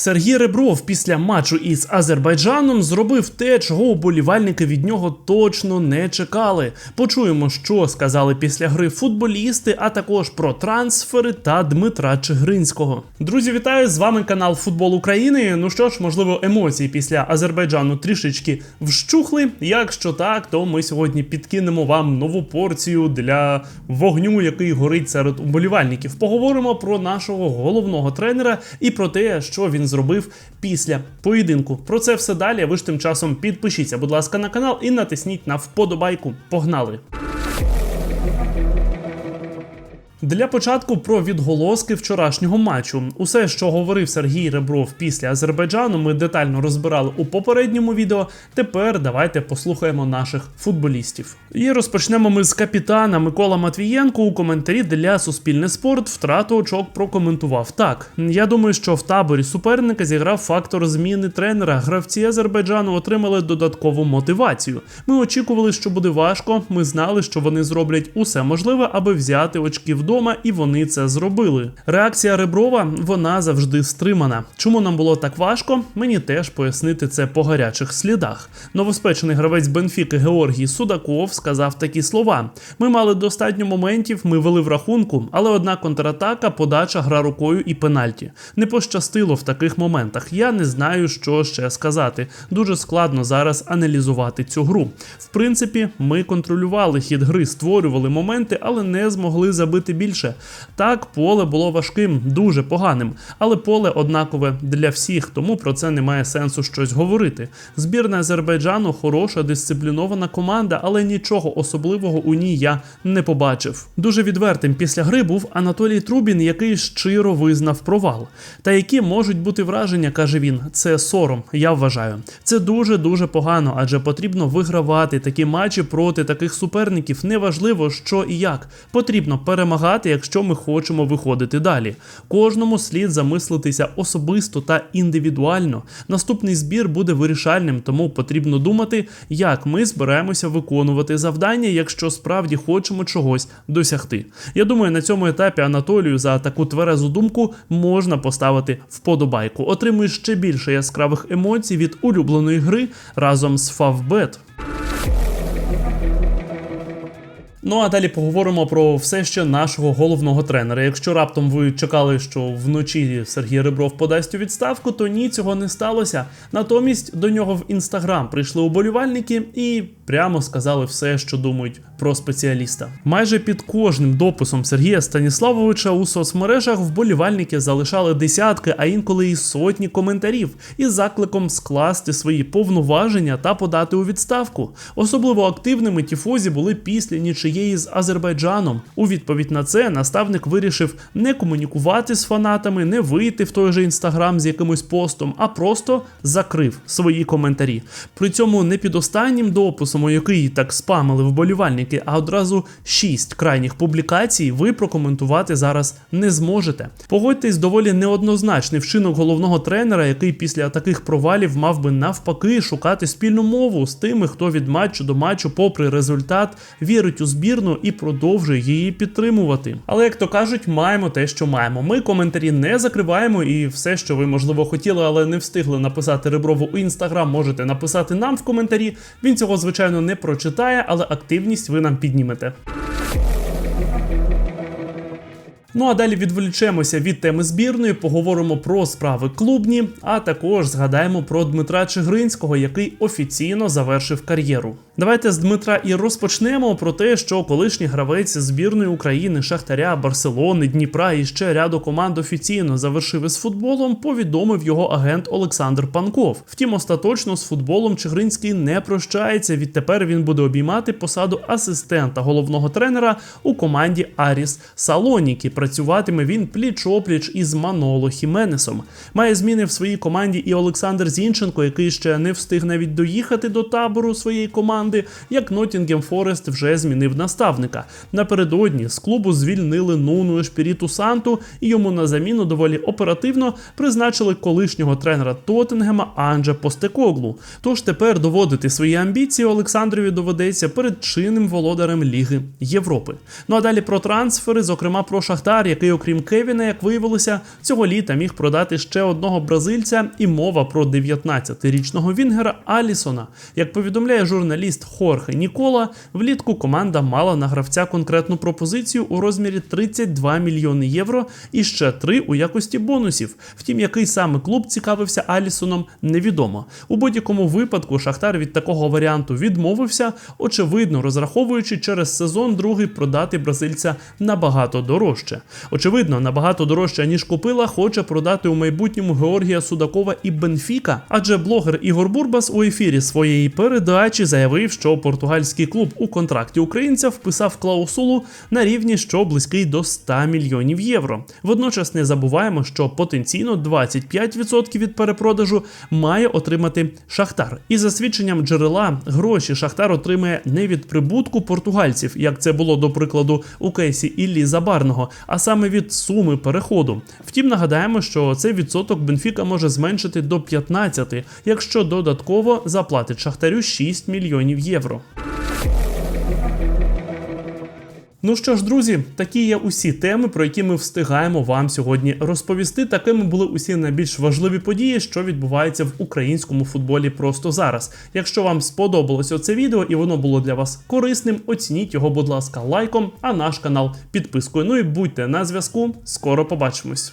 Сергій Ребров після матчу із Азербайджаном зробив те, чого уболівальники від нього точно не чекали. Почуємо, що сказали після гри футболісти, а також про трансфери та Дмитра Чигринського. Друзі, вітаю! З вами канал Футбол України. Ну що ж, можливо, емоції після Азербайджану трішечки вщухли. Якщо так, то ми сьогодні підкинемо вам нову порцію для вогню, який горить серед уболівальників. Поговоримо про нашого головного тренера і про те, що він зробив після поєдинку. Про це все далі. Ви ж тим часом підпишіться, будь ласка, на канал і натисніть на вподобайку. Погнали! Для початку про відголоски вчорашнього матчу. Усе, що говорив Сергій Ребров після Азербайджану, ми детально розбирали у попередньому відео. Тепер давайте послухаємо наших футболістів. І розпочнемо ми з капітана Микола Матвієнко у коментарі для Суспільне спорт втрату очок прокоментував. Так, я думаю, що в таборі суперника зіграв фактор зміни тренера. Гравці Азербайджану отримали додаткову мотивацію. Ми очікували, що буде важко. Ми знали, що вони зроблять усе можливе, аби взяти очки вдома, і вони це зробили. Реакція Реброва вона завжди стримана. Чому нам було так важко? Мені теж пояснити це по гарячих слідах. Новоспечений гравець Бенфіки Георгій Судаков сказав такі слова: ми мали достатньо моментів, ми вели в рахунку, але одна контратака, подача, гра рукою і пенальті. Не пощастило в таких моментах. Я не знаю, що ще сказати. Дуже складно зараз аналізувати цю гру. В принципі, ми контролювали хід гри, створювали моменти, але не змогли забити більше. Так, поле було важким, дуже поганим, але поле однакове для всіх, тому про це немає сенсу щось говорити. Збірна Азербайджану хороша, дисциплінована команда, але нічого особливого у ній я не побачив. Дуже відвертим після гри був Анатолій Трубін, який щиро визнав провал. Та які можуть бути враження, каже він. Це сором, я вважаю. Це дуже дуже погано, адже потрібно вигравати такі матчі проти таких суперників. Неважливо, що і як. Потрібно перемагати, якщо ми хочемо виходити далі. Кожному слід замислитися особисто та індивідуально. Наступний збір буде вирішальним, тому потрібно думати, як ми збираємося виконувати завдання, якщо справді хочемо чогось досягти. Я думаю, на цьому етапі Анатолію за таку тверезу думку можна поставити вподобайку. Отримуєш ще більше яскравих емоцій від улюбленої гри разом з Favbet. Ну а далі поговоримо про все ще нашого головного тренера. Якщо раптом ви чекали, що вночі Сергій Ребров подасть у відставку, то ні, цього не сталося. Натомість до нього в інстаграм прийшли уболівальники і прямо сказали все, що думають про спеціаліста. Майже під кожним дописом Сергія Станіславовича у соцмережах вболівальники залишали десятки, а інколи і сотні коментарів із закликом скласти свої повноваження та подати у відставку. Особливо активними тіфозі були після нічиєї з Азербайджаном. У відповідь на це наставник вирішив не комунікувати з фанатами, не вийти в той же інстаграм з якимось постом, а просто закрив свої коментарі. При цьому не під останнім дописом, який так спамили вболівальники, а одразу шість крайніх публікацій ви прокоментувати зараз не зможете. Погодьтесь, доволі неоднозначний вчинок головного тренера, який після таких провалів мав би навпаки шукати спільну мову з тими, хто від матчу до матчу, попри результат, вірить у збірну і продовжує її підтримувати. Але як то кажуть, маємо те, що маємо. Ми коментарі не закриваємо, і все, що ви можливо хотіли, але не встигли написати Реброву у інстаграм, можете написати нам в коментарі. Він цього звичайно не прочитає, але активність ви нам піднімете. Ну а далі відволічемося від теми збірної, поговоримо про справи клубні, а також згадаємо про Дмитра Чигринського, який офіційно завершив кар'єру. Давайте з Дмитра і розпочнемо про те, що колишній гравець збірної України, Шахтаря, Барселони, Дніпра і ще ряду команд офіційно завершив із футболом. Повідомив його агент Олександр Панков. Втім, остаточно з футболом Чигринський не прощається. Відтепер він буде обіймати посаду асистента головного тренера у команді Аріс Салоніки. Працюватиме він пліч-опліч із Маноло Хіменесом. Має зміни в своїй команді і Олександр Зінченко, який ще не встиг навіть доїхати до табору своєї команди. Команди, як Ноттінгем Форест вже змінив наставника. Напередодні з клубу звільнили Нуну Ешпіріту Санту і йому на заміну доволі оперативно призначили колишнього тренера Тоттенгема Анджа Постекоглу. Тож тепер доводити свої амбіції Олександрові доведеться перед чинним володарем Ліги Європи. Ну а далі про трансфери, зокрема про Шахтар, який, окрім Кевіна, як виявилося, цього літа міг продати ще одного бразильця, і мова про 19-річного Вінгера Алісона. Як повідомляє журналіст Хорхе Нікола, влітку команда мала на гравця конкретну пропозицію у розмірі 32 мільйони євро і ще три у якості бонусів. Втім, який саме клуб цікавився Алісоном, невідомо. У будь-якому випадку Шахтар від такого варіанту відмовився, очевидно, розраховуючи через сезон другий продати бразильця набагато дорожче. Очевидно, набагато дорожче ніж купила, хоче продати у майбутньому Георгія Судакова і Бенфіка. Адже блогер Ігор Бурбас у ефірі своєї передачі заявив, що португальський клуб у контракті українця вписав клаусулу на рівні, що близький до 100 мільйонів євро. Водночас не забуваємо, що потенційно 25% від перепродажу має отримати Шахтар. І за свідченням джерела гроші Шахтар отримає не від прибутку португальців, як це було до прикладу у кейсі Іллі Забарного, а саме від суми переходу. Втім, нагадаємо, що цей відсоток Бенфіка може зменшити до 15, якщо додатково заплатить Шахтарю 6 мільйонів євро. Ну що ж, друзі, такі є усі теми, про які ми встигаємо вам сьогодні розповісти. Такими були усі найбільш важливі події, що відбуваються в українському футболі просто зараз. Якщо вам сподобалося це відео і воно було для вас корисним, оцініть його, будь ласка, лайком, а наш канал підпискою. Ну і будьте на зв'язку. Скоро побачимось.